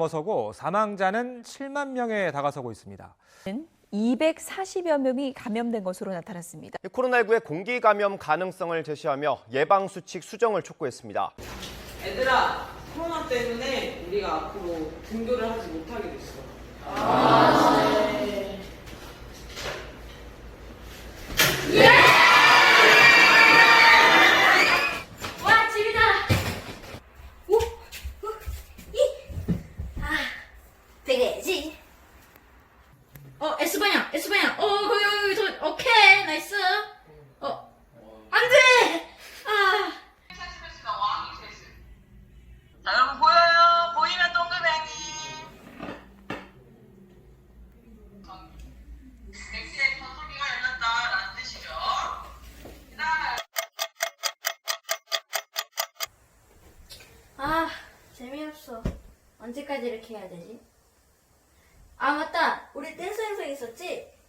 넘어서고 사망자는 7만 명에 다가서고 있습니다. 240여 명이 감염된 것으로 나타났습니다. 코로나19의 공기 감염 가능성을 제시하며 예방 수칙 수정을 촉구했습니다. 얘들아, 코로나 때문에 우리가 앞으로 등교를 하지 못하게 됐어. 와 집이다. 오, 오, 이, 아, 되게지. S 방향. 어 거기 여기 저 오케이 나이스. 어 안 돼. 아. 자, 여러분 보여요? 보이면 동그라미. 엑스의 전소기가 열렸다라는 뜻이죠. 아 재미없어. 언제까지 이렇게 해야 되지? 아 맞다. 우리 댄스 행사 있었지?